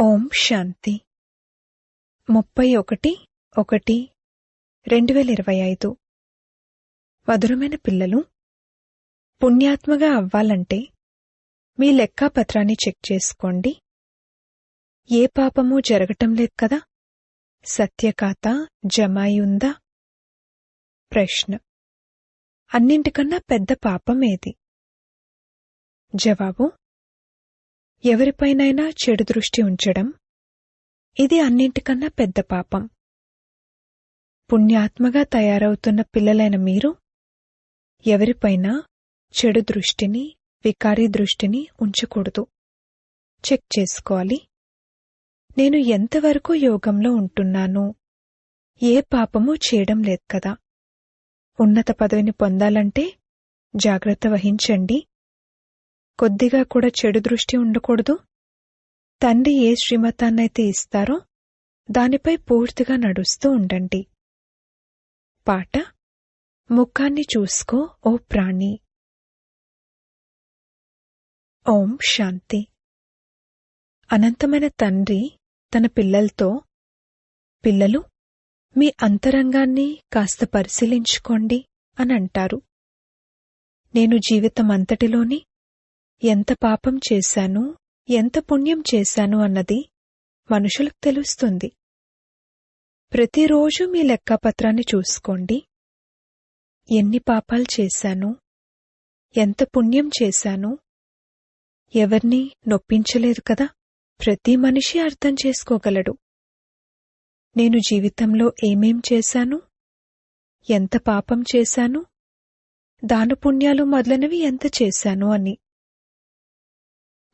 ఓం శాంతి. ముప్పై ఒకటి ఒకటి రెండు వేల ఇరవై ఐదు. మధురమైన పిల్లలు పుణ్యాత్మగా అవ్వాలంటే మీ లెక్కాపత్రాన్ని చెక్ చేసుకోండి. ఏ పాపము జరగటం లేదు కదా? సత్యకాత జమాయి ఉందా ప్రశ్న. అన్నింటికన్నా పెద్ద పాపం ఏది? జవాబు ఎవరిపైనైనా చెడు దృష్టి ఉంచడం ఇది అన్నింటికన్నా పెద్ద పాపం. పుణ్యాత్మగా తయారవుతున్న పిల్లలైన మీరు ఎవరిపైనా చెడు దృష్టిని వికారీ దృష్టిని ఉంచకూడదు. చెక్ చేసుకోవాలి. నేను ఎంతవరకు యోగంలో ఉంటున్నాను? ఏ పాపము చేయడం లేదు కదా. ఉన్నత పదవిని పొందాలంటే జాగ్రత్త వహించండి. కొద్దిగా కూడా చెడు దృష్టి ఉండకూడదు? తండ్రి ఏ శ్రీమతాన్నైతే ఇస్తారో దానిపై పూర్తిగా నడుస్తూ ఉండండి. పాట ముఖాన్ని చూసుకో ఓ ప్రాణి. ఓం శాంతి. అనంతమైన తండ్రి తన పిల్లలతో పిల్లలు మీ అంతరంగాన్ని కాస్త పరిశీలించుకోండి అని అంటారు. నేను జీవితం అంతటిలోని ఎంత పాపం చేశాను ఎంత పుణ్యం చేశాను అన్నది మనుషులకు తెలుస్తుంది. ప్రతిరోజు మీ లెక్కపత్రాన్ని చూసుకోండి. ఎన్ని పాపాలు చేశాను ఎంత పుణ్యం చేశాను ఎవర్ని నొప్పించలేదు కదా? ప్రతి మనిషి అర్థం చేసుకోగలడు. నేను జీవితంలో ఏమేం చేశాను ఎంత పాపం చేశాను దానపుణ్యాలు మొదలైనవి ఎంత చేశాను అని.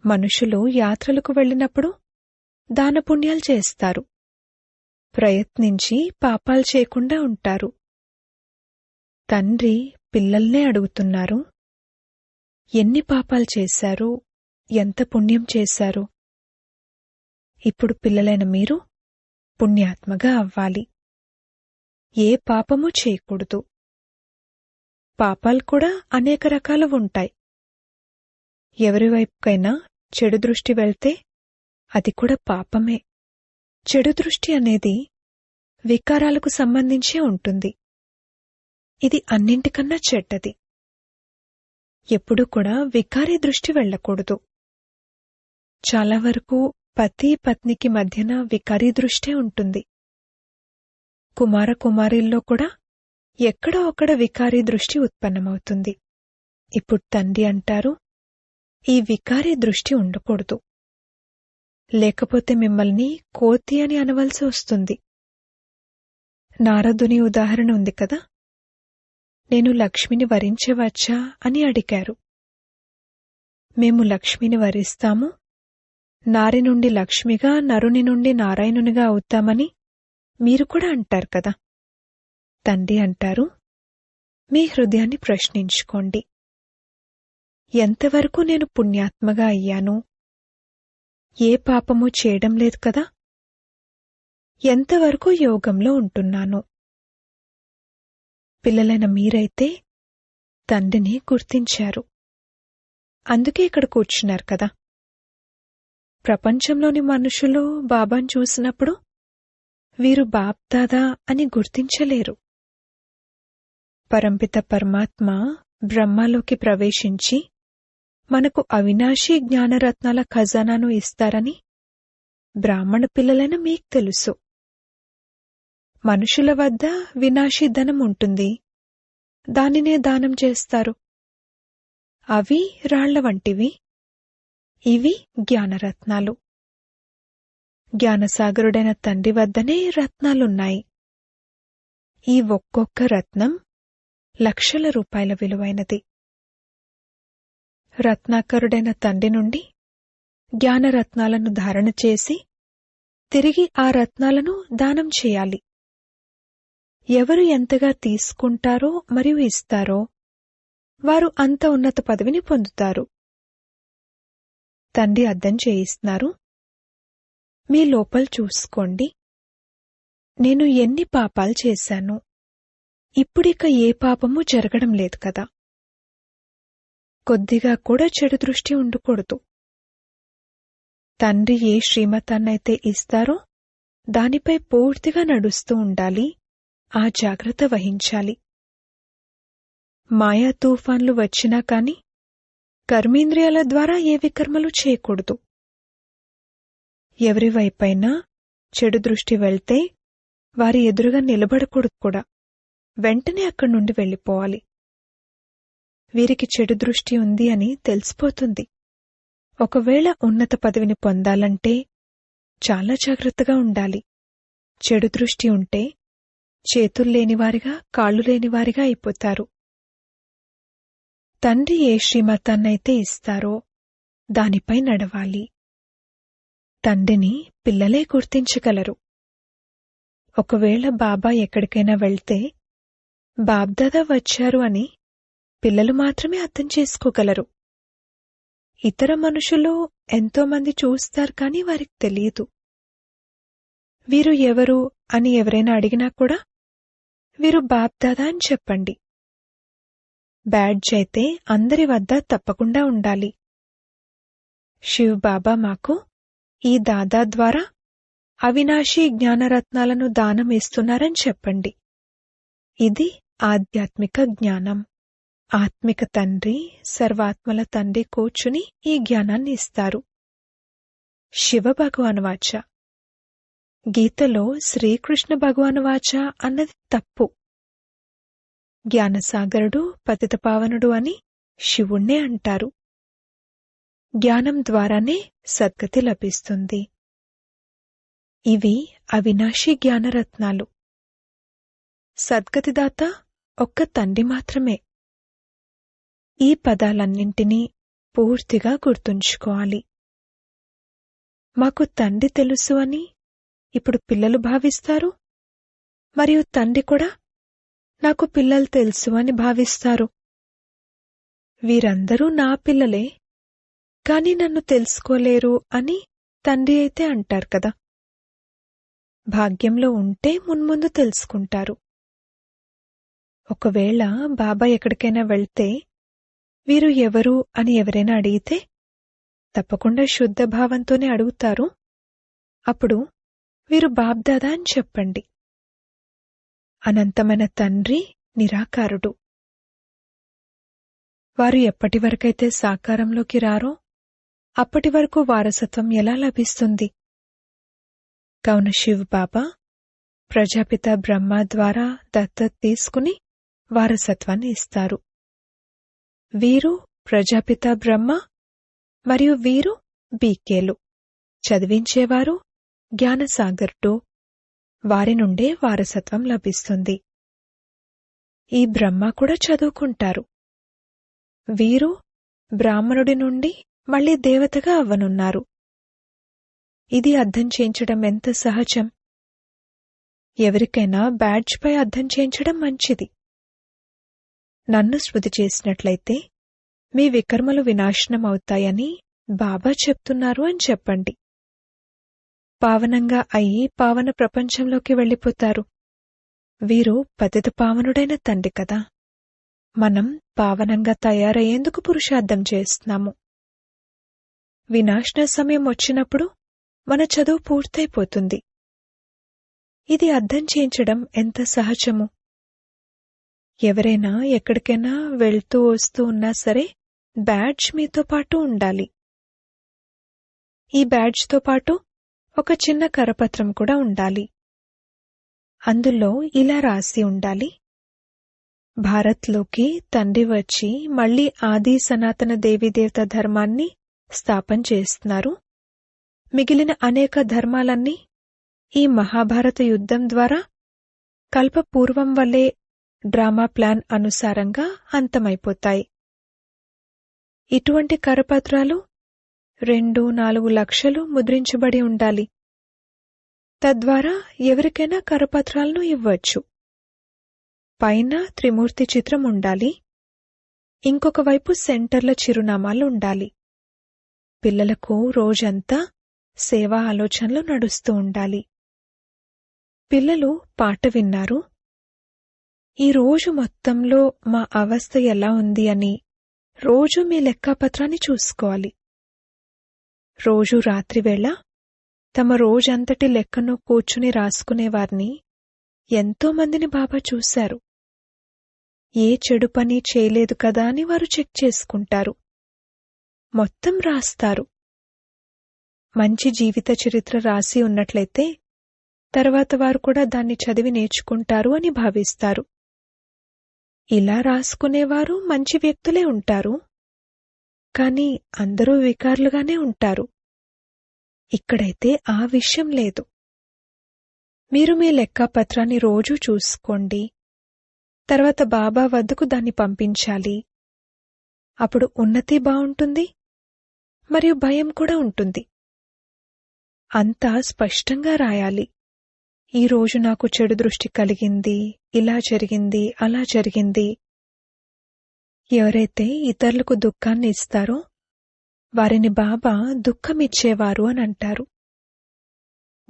మనుషులు యాత్రలకు వెళ్ళినప్పుడు దానపుణ్యాలు చేస్తారు. ప్రయత్నించి పాపాలు చేయకుండా ఉంటారు. తండ్రి పిల్లల్నే అడుగుతున్నారు. ఎన్ని పాపాలు చేశారు? ఎంత పుణ్యం చేశారు? ఇప్పుడు పిల్లలైన మీరు పుణ్యాత్మగా అవ్వాలి. ఏ పాపము చేయకూడదు. పాపాలు కూడా అనేక రకాలు ఉంటాయి. ఎవరి వైపుకైనా చెడు దృష్టి వెళ్తే అది కూడా పాపమే. చెడు దృష్టి అనేది వికారాలకు సంబంధించే ఉంటుంది. ఇది అన్నింటికన్నా చెడ్డది. ఎప్పుడూ కూడా వికారీ దృష్టి వెళ్ళకూడదు. చాలా వరకు పతి పత్నికి మధ్యన వికారీ దృష్టే ఉంటుంది. కుమార కుమారిల్లో కూడా ఎక్కడో అక్కడ వికారీ దృష్టి ఉత్పన్నమవుతుంది. ఇప్పుడు తండ్రి అంటారు ఈ వికారీ దృష్టి ఉండకూడదు. లేకపోతే మిమ్మల్ని కోతి అని అనవలసి వస్తుంది. నారదుని ఉదాహరణ ఉంది కదా? నేను లక్ష్మిని వరించవచ్చా అని అడిగారు. మేము లక్ష్మిని వరిస్తాము. నారి నుండి లక్ష్మిగా నరుని నుండి నారాయణునిగా అవుతామని మీరు కూడా అంటారు కదా? తండ్రి అంటారు మీ హృదయాన్ని ప్రశ్నించుకోండి. ఎంతవరకు నేను పుణ్యాత్మగా అయ్యాను? ఏ పాపము చేయడం లేదు కదా? ఎంతవరకు యోగంలో ఉంటున్నాను? పిల్లలైన మీరైతే తండ్రిని గుర్తించారు. అందుకే ఇక్కడ కూర్చున్నారు కదా. ప్రపంచంలోని మనుషులు బాబాను చూసినప్పుడు వీరు బాప్దాదా అని గుర్తించలేరు. పరంపిత పరమాత్మ బ్రహ్మలోకి ప్రవేశించి మనకు అవినాశీ జ్ఞానరత్నాల ఖజానాను ఇస్తారని బ్రాహ్మణ పిల్లలైన మీకు తెలుసు. మనుషుల వద్ద వినాశీ ధనం ఉంటుంది. దానినే దానం చేస్తారు. అవి రాళ్ళ వంటివి. ఇవి జ్ఞానరత్నాలు. జ్ఞానసాగరుడైన తండ్రి వద్దనే రత్నాలున్నాయి. ఈ ఒక్కొక్క రత్నం లక్షల రూపాయల విలువైనది. రత్నాకరుడైన తండ్రి నుండి జ్ఞానరత్నాలను ధారణ చేసి తిరిగి ఆ రత్నాలను దానం చేయాలి. ఎవరు ఎంతగా తీసుకుంటారో మరియు ఇస్తారో వారు అంత ఉన్నత పదవిని పొందుతారు. తండ్రి అర్థం చేయిస్తున్నారు. మీ లోపల చూసుకోండి. నేను ఎన్ని పాపాలు చేశాను. ఇప్పుడిక ఏ పాపము జరగడం లేదు కదా. కొద్దిగా కూడా చెడు దృష్టి ఉండకూడదు. తండ్రి ఏ శ్రీమతాన్నైతే ఇస్తారో దానిపై పూర్తిగా నడుస్తూ ఉండాలి ఆ జాగ్రత్త వహించాలి. మాయా తుఫాన్లు వచ్చినా కాని కర్మేంద్రియాల ద్వారా ఏ వికర్మలు చేయకూడదు. ఎవరి వైపైనా చెడు దృష్టి వెళ్తే వారి ఎదురుగా నిలబడకూడదు కూడా. వెంటనే అక్కడి నుండి వెళ్ళిపోవాలి. వీరికి చెడు దృష్టి ఉంది అని తెలిసిపోతుంది. ఒకవేళ ఉన్నత పదవిని పొందాలంటే చాలా జాగ్రత్తగా ఉండాలి. చెడు దృష్టి ఉంటే చేతులు లేనివారిగా కాళ్ళు లేనివారిగా అయిపోతారు. తండ్రి ఏ శ్రీమతాన్నైతే ఇస్తారో దానిపై నడవాలి. తండ్రిని పిల్లలే గుర్తించగలరు. ఒకవేళ బాబా ఎక్కడికైనా వెళ్తే బాబ్దాదా వచ్చారు అని పిల్లలు మాత్రమే అర్థం చేసుకోగలరు. ఇతర మనుషులు ఎంతోమంది చూస్తారు కానీ వారికి తెలియదు. వీరు ఎవరు అని ఎవరైనా అడిగినా కూడా వీరు బాప్దాదా అని చెప్పండి. బ్యాడ్జ్ అయితే అందరి వద్ద తప్పకుండా ఉండాలి. శివ్ బాబా మాకు ఈ దాదా ద్వారా అవినాశీ జ్ఞానరత్నాలను దానం ఇస్తున్నారని చెప్పండి. ఇది ఆధ్యాత్మిక జ్ఞానం. ఆత్మిక తండ్రి సర్వాత్మల తండ్రి కూర్చుని ఈ జ్ఞానాన్ని ఇస్తారు. శివ భగవాన్ వాచ. గీతలో శ్రీకృష్ణ భగవాన్ వాచ అన్నది తప్పు. జ్ఞానసాగరుడు పతితపావనుడు అని శివుణ్ణే అంటారు. జ్ఞానం ద్వారానే సద్గతి లభిస్తుంది. ఇవి అవినాశి జ్ఞానరత్నాలు. సద్గతిదాత ఒక్క తండ్రి మాత్రమే. ఈ పదాలన్నింటినీ పూర్తిగా గుర్తుంచుకోవాలి. మాకు తండ్రి తెలుసు అని ఇప్పుడు పిల్లలు భావిస్తారు? మరియు తండ్రి కూడా నాకు పిల్లలు తెలుసు అని భావిస్తారు. వీరందరూ నా పిల్లలే కాని నన్ను తెలుసుకోలేరు అని తండ్రి అయితే అంటారు కదా. భాగ్యంలో ఉంటే మున్ముందు తెలుసుకుంటారు. ఒకవేళ బాబా ఎక్కడికైనా వెళ్తే వీరు ఎవరు అని ఎవరైనా అడిగితే తప్పకుండా శుద్ధ భావంతోనే అడుగుతారు. అప్పుడు వీరు బాబ్దాదా అని చెప్పండి. అనంతమైన తండ్రి నిరాకారుడు. వారు ఎప్పటి వరకైతే సాకారంలోకి రారో అప్పటి వరకు వారసత్వం ఎలా లభిస్తుంది? కావున శివ్ బాబా ప్రజాపిత బ్రహ్మ ద్వారా దత్తత తీసుకుని వారసత్వాన్ని ఇస్తారు. వీరు ప్రజాపిత బ్రహ్మ మరియు వీరు బీకేలు. చదివించేవారు జ్ఞానసాగర్ టు వారి నుండే వారసత్వం లభిస్తుంది. ఈ బ్రహ్మ కూడా చదువుకుంటారు. వీరు బ్రాహ్మణుడి నుండి మళ్ళీ దేవతగా అవ్వనున్నారు ఇది అర్థం చేయించడం ఎంత సహజం? ఎవరికైనా బ్యాడ్జ్పై అర్థం చేయించడం మంచిది. నన్ను శృతి చేసినట్లయితే మీ వికర్మలు వినాశనం అవుతాయని బాబా చెప్తున్నారు అని చెప్పండి. పావనంగా అయి పావన ప్రపంచంలోకి వెళ్ళిపోతారు. వీరు పతిత పావనుడైన తండ్రి కదా. మనం పావనంగా తయారయ్యేందుకు పురుషార్థం చేస్తున్నాము. వినాశన సమయం వచ్చినప్పుడు మన చదువు పూర్తయిపోతుంది. ఇది అర్థం చేయించడం ఎంత సహజము? ఎవరైనా ఎక్కడికైనా వెళ్తూ వస్తూ ఉన్నా సరే బ్యాడ్జ్ మీతో పాటు ఉండాలి. ఈ బ్యాడ్జ్తో పాటు ఒక చిన్న కరపత్రం కూడా ఉండాలి. అందులో ఇలా రాసి ఉండాలి. భారత్లోకి తండ్రి వచ్చి మళ్ళీ ఆది సనాతన దేవీదేవత ధర్మాన్ని స్థాపన చేస్తున్నారు. మిగిలిన అనేక ధర్మాలన్నీ ఈ మహాభారత యుద్ధం ద్వారా కల్పపూర్వం వల్లే డ్రామా ప్లాన్ అనుసారంగా అంతమైపోతాయి. ఇటువంటి కరపత్రాలు రెండు నాలుగు లక్షలు ముద్రించబడి ఉండాలి. తద్వారా ఎవరికైనా కరపత్రాలను ఇవ్వచ్చు. పైన త్రిమూర్తి చిత్రం ఉండాలి. ఇంకొక వైపు సెంటర్ల చిరునామాలు ఉండాలి. పిల్లలకు రోజంతా సేవా ఆలోచనలు నడుస్తూ ఉండాలి. పిల్లలు పాట విన్నారు. ఈ రోజు మొత్తంలో మా అవస్థ ఎలా ఉంది అని రోజు మీ లెక్కాపత్రాన్ని చూసుకోవాలి. రోజు రాత్రివేళ తమ రోజంతటి లెక్కను కూర్చుని రాసుకునేవారిని ఎంతో మందిని బాబా చూశారు. ఏ చెడు పని చేయలేదు కదా అని వారు చెక్ చేసుకుంటారు. మొత్తం రాస్తారు. మంచి జీవిత చరిత్ర రాసి ఉన్నట్లయితే తర్వాత వారు కూడా దాన్ని చదివి నేర్చుకుంటారు అని భావిస్తారు. ఇలా రాసుకునేవారు మంచి వ్యక్తులే ఉంటారు. కాని అందరూ వికారులుగానే ఉంటారు. ఇక్కడైతే ఆ విషయం లేదు. మీరు మీ లెక్కాపత్రాన్ని రోజూ చూసుకోండి. తర్వాత బాబా వద్దకు దాన్ని పంపించాలి. అప్పుడు ఉన్నతి బావుంటుంది మరియు భయం కూడా ఉంటుంది. అంతా స్పష్టంగా రాయాలి. ఈ రోజు నాకు చెడు దృష్టి కలిగింది ఇలా జరిగింది అలా జరిగింది. ఎవరైతే ఇతరులకు దుఃఖాన్ని ఇస్తారో వారిని బాబా దుఃఖమిచ్చేవారు అని అంటారు.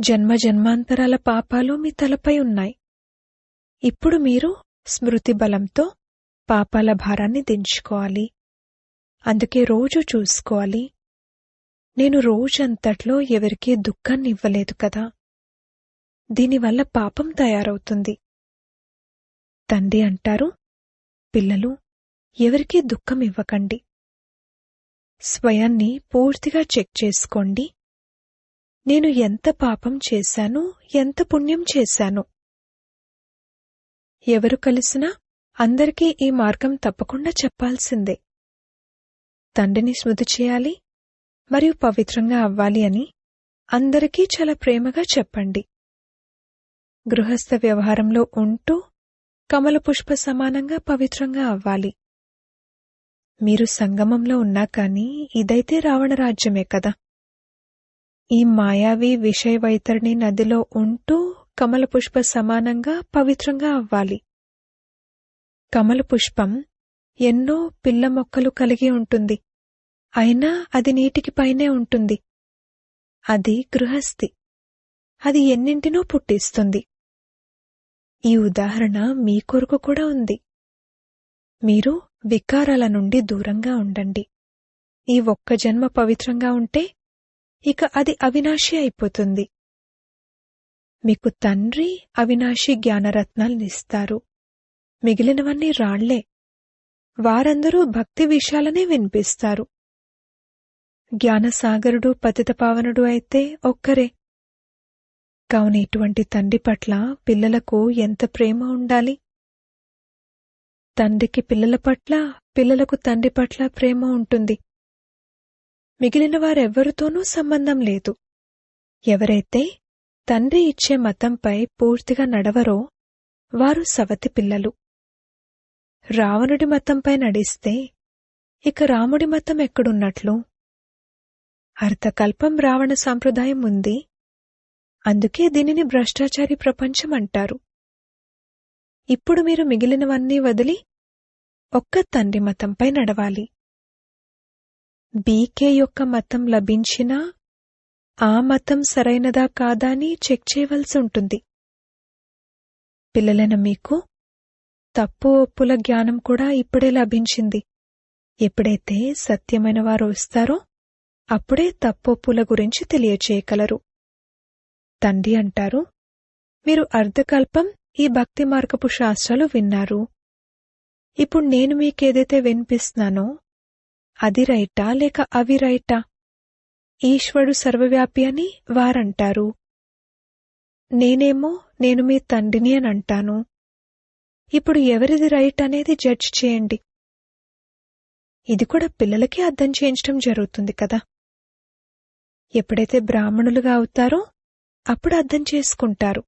జన్మ జన్మాంతరాల పాపాలు మీ తలపై ఉన్నాయి. ఇప్పుడు మీరు స్మృతి బలంతో పాపాల భారాన్ని దించుకోవాలి. అందుకే రోజు చూసుకోవాలి. నేను రోజంతట్లో ఎవరికీ దుఃఖాన్ని ఇవ్వలేదు కదా. దీనివల్ల పాపం తయారవుతుంది. తండ్రి అంటారు పిల్లలు ఎవరికీ దుఃఖం ఇవ్వకండి. స్వయాన్ని పూర్తిగా చెక్ చేసుకోండి. నేను ఎంత పాపం చేశాను ఎంత పుణ్యం చేశాను? ఎవరు కలిసినా అందరికీ ఈ మార్గం తప్పకుండా చెప్పాల్సిందే. తండ్రిని స్మృతి చేయాలి మరియు పవిత్రంగా అవ్వాలి అని అందరికీ చాలా ప్రేమగా చెప్పండి. గృహస్థ వ్యవహారంలో ఉంటూ కమల పుష్ప సమానంగా పవిత్రంగా అవ్వాలి. మీరు సంగమంలో ఉన్నా కాని ఇదైతే రావణరాజ్యమే కదా. ఈ మాయావి విషయ వైతరిణి నదిలో ఉంటూ కమల పుష్ప సమానంగా పవిత్రంగా అవ్వాలి. కమల పుష్పం ఎన్నో పిల్ల మొక్కలు కలిగి ఉంటుంది. అయినా అది నీటికి పైనే ఉంటుంది. అది గృహస్థి. అది ఎన్నింటినో పుట్టిస్తుంది. ఈ ఉదాహరణ మీ కొరకు కూడా ఉంది. మీరు వికారాల నుండి దూరంగా ఉండండి. ఈ ఒక్క జన్మ పవిత్రంగా ఉంటే ఇక అది అవినాశి అయిపోతుంది. మీకు తండ్రి అవినాశి జ్ఞానరత్నాలనిస్తారు మిగిలినవన్నీ రాళ్ళే. వారందరూ భక్తి విషయాలనే వినిపిస్తారు. జ్ఞానసాగరుడు పతితపావనుడు అయితే ఒక్కరే. కావున ఇటువంటి తండ్రి పట్ల పిల్లలకు ఎంత ప్రేమ ఉండాలి? తండ్రికి పిల్లల పట్ల పిల్లలకు తండ్రి పట్ల ప్రేమ ఉంటుంది. మిగిలిన వారెవ్వరితోనూ సంబంధం లేదు. ఎవరైతే తండ్రి ఇచ్చే మతంపై పూర్తిగా నడవరో వారు సవతి పిల్లలు. రావణుడి మతంపై నడిస్తే ఇక రాముడి మతం ఎక్కడున్నట్లు? అర్థకల్పం రావణ సాంప్రదాయం ఉంది. అందుకే దీనిని భ్రష్టాచారి ప్రపంచం అంటారు. ఇప్పుడు మీరు మిగిలినవన్నీ వదిలి ఒక్క తండ్రి మతంపై నడవాలి. బీకే యొక్క మతం లభించినా ఆ మతం సరైనదా కాదా అని చెక్ చేయవలసి ఉంటుంది. పిల్లలైన మీకు తప్పు ఒప్పుల జ్ఞానం కూడా ఇప్పుడే లభించింది. ఎప్పుడైతే సత్యమైన వారు వస్తారో అప్పుడే తప్పొప్పుల గురించి తెలియచేయగలరు. తండ్రి అంటారు? మీరు అర్ధకల్పం ఈ భక్తి మార్గపు శాస్త్రాలు విన్నారు. ఇప్పుడు నేను మీకేదైతే వినిపిస్తున్నానో అది రైటా లేక అవి రైటా? ఈశ్వరుడు సర్వవ్యాపి అని వారంటారు. నేనేమో నేను మీ తండ్రిని అని అంటాను. ఇప్పుడు ఎవరిది రైట్ అనేది జడ్జ్ చేయండి. ఇది కూడా పిల్లలకి అర్థం చేయించడం జరుగుతుంది కదా. ఎప్పుడైతే బ్రాహ్మణులుగా అవుతారో అప్పుడు అర్థం చేసుకుంటారు.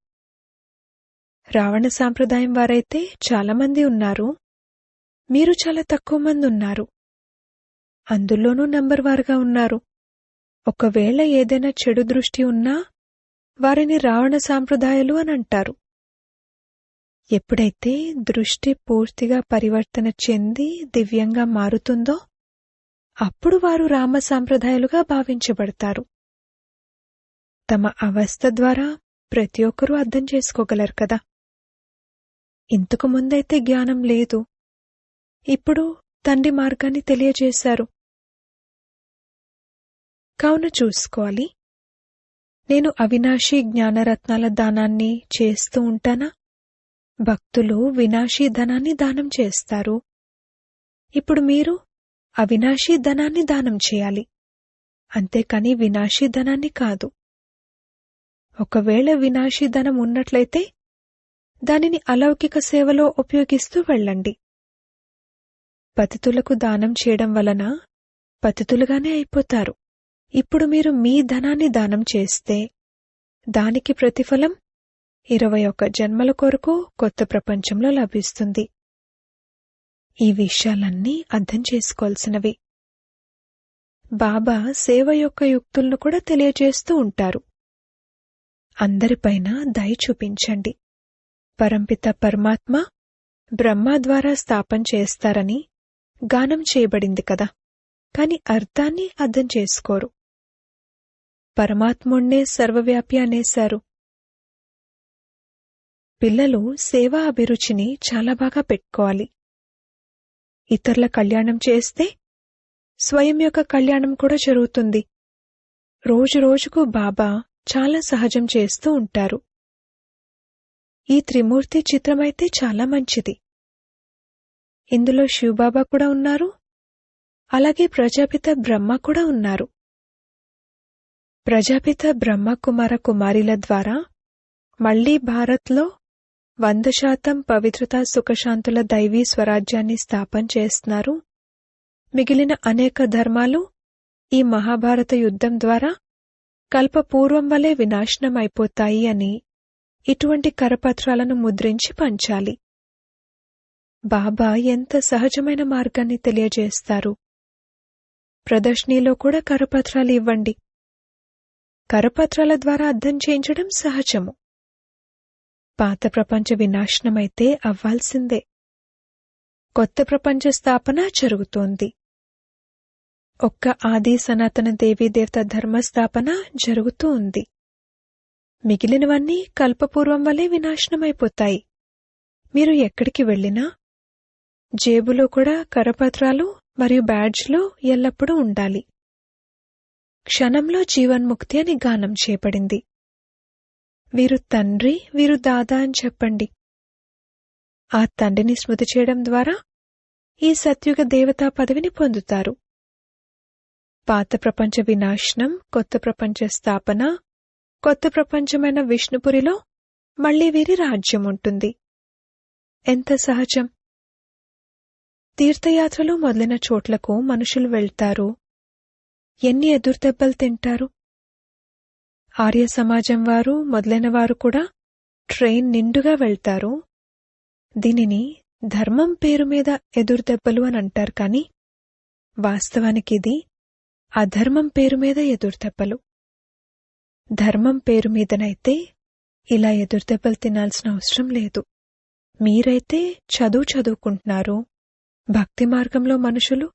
రావణ సాంప్రదాయం వారైతే చాలామంది ఉన్నారు. మీరు చాలా తక్కువ మంది ఉన్నారు. అందులోనూ నంబర్ వారుగా ఉన్నారు. ఒకవేళ ఏదైనా చెడు దృష్టి ఉన్నా వారిని రావణ సాంప్రదాయాలు అని అంటారు. ఎప్పుడైతే దృష్టి పూర్తిగా పరివర్తన చెంది దివ్యంగా మారుతుందో అప్పుడు వారు రామ సాంప్రదాయాలుగా భావించబడతారు. తమ అవస్థ ద్వారా ప్రతి ఒక్కరూ అర్థం చేసుకోగలరు కదా? ఇంతకు ముందైతే జ్ఞానం లేదు. ఇప్పుడు తండ్రి మార్గాన్ని తెలియజేశారు. కావున చూసుకోవాలి. నేను అవినాశి జ్ఞానరత్నాల దానాన్ని చేస్తూ ఉంటానా? భక్తులు వినాశీ ధనాన్ని దానం చేస్తారు. ఇప్పుడు మీరు అవినాశీ ధనాన్ని దానం చేయాలి. అంతేకాని వినాశీ ధనాన్ని కాదు. ఒకవేళ వినాశీధనం ఉన్నట్లయితే దానిని అలౌకిక సేవలో ఉపయోగిస్తూ వెళ్ళండి. పతితులకు దానం చేయడం వలన పతితులుగానే అయిపోతారు. ఇప్పుడు మీరు మీ ధనాన్ని దానం చేస్తే దానికి ప్రతిఫలం ఇరవై ఒక్క జన్మల కొరకు కొత్త ప్రపంచంలో లభిస్తుంది. ఈ విషయాలన్నీ అర్థం చేసుకోవాల్సినవి. బాబా సేవ యొక్క యుక్తులను కూడా తెలియజేస్తూ ఉంటారు. అందరిపైన దయ చూపించండి. పరంపిత పరమాత్మ బ్రహ్మ ద్వారా స్థాపన చేస్తారని గానం చేయబడింది కదా. కాని అర్థాన్ని అర్థం చేసుకోరు. పరమాత్ముణ్ణే సర్వవ్యాపి అనేశారు. పిల్లలు సేవా అభిరుచిని చాలా బాగా పెట్టుకోవాలి. ఇతరుల కళ్యాణం చేస్తే స్వయం యొక్క కళ్యాణం కూడా జరుగుతుంది. రోజు రోజుకు బాబా చాలా సహజం చేస్తూ ఉంటారు. ఈ త్రిమూర్తి చిత్రమైతే చాలా మంచిది. ఇందులో శివబాబా కూడా ఉన్నారు. అలాగే ప్రజాపిత బ్రహ్మ కూడా ఉన్నారు. ప్రజాపిత బ్రహ్మ కుమార కుమారిల ద్వారా మళ్ళీ భారత్లో వంద శాతం పవిత్రత సుఖశాంతుల దైవీ స్వరాజ్యాన్ని స్థాపన చేస్తున్నారు. మిగిలిన అనేక ధర్మాలు ఈ మహాభారత యుద్ధం ద్వారా కల్పపూర్వం వలె వినాశనమైపోతాయి అని ఇటువంటి కరపత్రాలను ముద్రించి పంచాలి. బాబా ఎంత సహజమైన మార్గాన్ని తెలియజేస్తారు. ప్రదర్శనీలో కూడా కరపత్రాలు ఇవ్వండి. కరపత్రాల ద్వారా అర్థం చేయించడం సహజము. పాత ప్రపంచ వినాశనమైతే అవ్వాల్సిందే. కొత్త ప్రపంచ స్థాపన జరుగుతోంది. ఒక్క ఆది సనాతన దేవీదేవత ధర్మస్థాపన జరుగుతూ ఉంది. మిగిలినవన్నీ కల్పపూర్వం వలె వినాశనమైపోతాయి. మీరు ఎక్కడికి వెళ్ళినా జేబులో కూడా కరపత్రాలు మరియు బ్యాడ్జ్లు ఎల్లప్పుడూ ఉండాలి. క్షణంలో జీవన్ముక్తి అని గానం చేపడింది. వీరు తండ్రి వీరు దాదా అని చెప్పండి. ఆ తండ్రిని స్మృతి చేయడం ద్వారా ఈ సత్యుగ దేవతా పదవిని పొందుతారు. పాత ప్రపంచ వినాశనం కొత్త ప్రపంచ స్థాపన కొత్త ప్రపంచమైన విష్ణుపురిలో మళ్ళీ వీరి రాజ్యం ఉంటుంది. ఎంత సహజం! తీర్థయాత్రలు మొదలైన చోట్లకు మనుషులు వెళ్తారు. ఎన్ని ఎదురుదెబ్బలు తింటారు! ఆర్య సమాజం వారు మొదలైన వారు కూడా ట్రైన్ నిండుగా వెళ్తారు. దీనిని ధర్మం పేరు మీద ఎదురుదెబ్బలు అని అంటారు కాని వాస్తవానికి ఇది అధర్మం పేరు మీద ఎదురుదెబ్బలు ధర్మం పేరు మీదనైతే ఇలా ఎదురుదెబ్బలు తినాల్సిన అవసరం లేదు. మీరైతే చదువు చదువుకుంటున్నారు. భక్తి మార్గంలో మనుషులు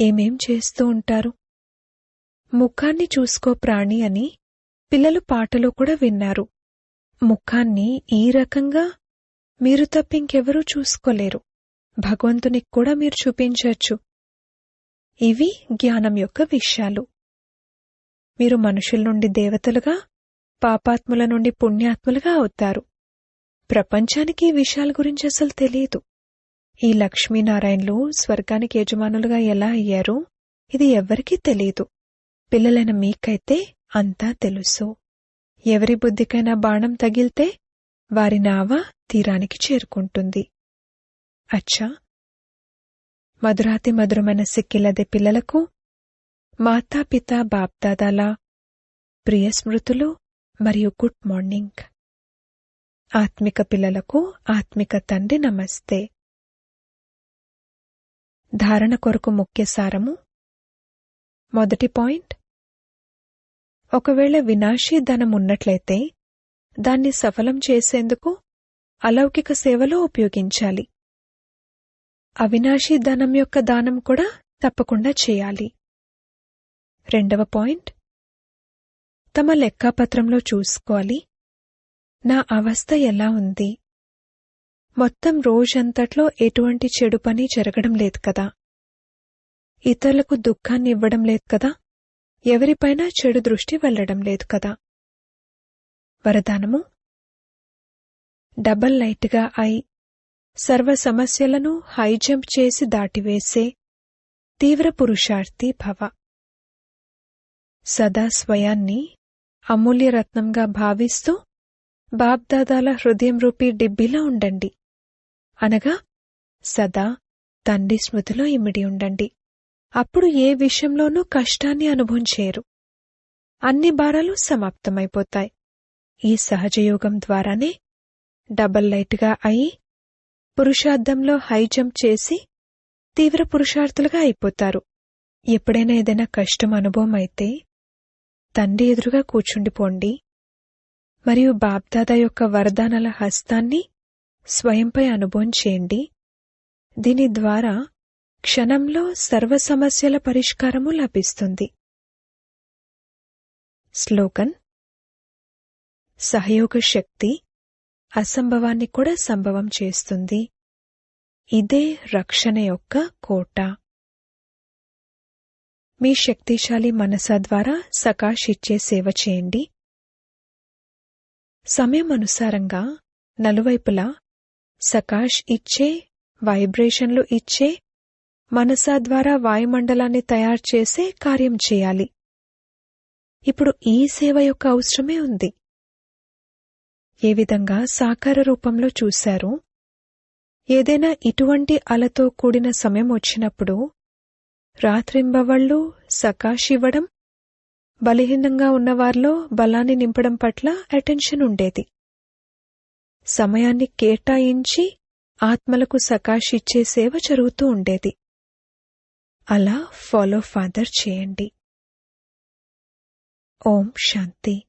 ఏమేం చేస్తూ ఉంటారు? ముఖాన్ని చూసుకో ప్రాణి అని పిల్లలు పాటలో కూడా విన్నారు. ముఖాన్ని ఈ రకంగా మీరు తప్పింకెవరూ చూసుకోలేరు. భగవంతునికి కూడా మీరు చూపించవచ్చు. ఇవి జ్ఞానం యొక్క విషయాలు. మీరు మనుషుల నుండి దేవతలుగా పాపాత్ముల నుండి పుణ్యాత్ములుగా అవుతారు. ప్రపంచానికి ఈ విషయాల గురించి అసలు తెలియదు. ఈ లక్ష్మీనారాయణలు స్వర్గానికి యజమానులుగా ఎలా అయ్యారు ఇది ఎవ్వరికీ తెలియదు. పిల్లలైన మీకైతే అంతా తెలుసు. ఎవరి బుద్ధికైనా బాణం తగిలితే వారి నావ తీరానికి చేరుకుంటుంది. అచ్చా మధురాతి మధురమైన సిక్కిలదే పిల్లలకు మాతాపిత బాప్దాదాల ప్రియ స్మృతులు మరియు గుడ్ మార్నింగ్. ఆత్మిక పిల్లలకు ఆత్మిక తండ్రి నమస్తే. ధారణ కొరకు ముఖ్య సారము. మొదటి పాయింట్. ఒకవేళ వినాశీ ధనం ఉన్నట్లయితే దాన్ని సఫలం చేసేందుకు అలౌకిక సేవలో ఉపయోగించాలి. అవినాశి ధనం యొక్క దానం కూడా తప్పకుండా చేయాలి. రెండవ పాయింట్. తమ లెక్కాపత్రంలో చూసుకోవాలి. నా అవస్థ ఎలా ఉంది? మొత్తం రోజంతట్లో ఎటువంటి చెడు పని జరగడం లేదు కదా? ఇతరులకు దుఃఖాన్ని ఇవ్వడం లేదు కదా? ఎవరిపైనా చెడు దృష్టి వెళ్ళడం లేదు కదా? వరదానము. డబల్ లైట్గా అయి సర్వ సమస్యలను హైజంప్ చేసి దాటివేసే తీవ్ర పురుషార్థి భవ. సదా స్వయాన్ని అమూల్యరత్నంగా భావిస్తూ బాబ్దాదాల హృదయం రూపీ డిబ్బిలా ఉండండి. అనగా సదా తండ్రి స్మృతిలో ఇమిడి ఉండండి. అప్పుడు ఏ విషయంలోనూ కష్టాన్ని అనుభవించేరు. అన్ని భారాలు సమాప్తమైపోతాయి. ఈ సహజయోగం ద్వారానే డబల్ లైట్గా అయి పురుషార్థంలో హై జంప్ చేసి తీవ్ర పురుషార్థులుగా అయిపోతారు. ఎప్పుడైనా ఏదైనా కష్టం అనుభవం అయితే తండ్రి ఎదురుగా కూర్చుండిపోండి. మరియు బాబ్దాదా యొక్క వరదానాల హస్తాన్ని స్వయంపై అనుభవం చేయండి. దీని ద్వారా క్షణంలో సర్వ సమస్యల పరిష్కారము లభిస్తుంది. స్లోగన్ సహయోగ శక్తి. అసంభవాన్ని కూడా సంభవం చేస్తుంది. ఇదే రక్షణ యొక్క కోట. మీ శక్తిశాలి మనస ద్వారా సకాష్ ఇచ్చే సేవ చేయండి. సమయం అనుసారంగా నలువైపులా సకాష్ ఇచ్చే వైబ్రేషన్లు ఇచ్చే మనసా ద్వారా వాయుమండలాన్ని తయారు చేసే కార్యం చేయాలి. ఇప్పుడు ఈ సేవ యొక్క అవసరమే ఉంది. ఏ విధంగా సాకార రూపంలో చూశారు? ఏదైనా ఇటువంటి అలతో కూడిన సమయం వచ్చినప్పుడు రాత్రింబవళ్ళు సకాశివ్వడం బలహీనంగా ఉన్నవారిలో బలాన్ని నింపడం పట్ల అటెన్షన్ ఉండేది. సమయాన్ని కేటాయించి ఆత్మలకు సకాశిచ్చే సేవ జరుగుతూ ఉండేది. అలా ఫాలో ఫాదర్ చేయండి. ఓం శాంతి.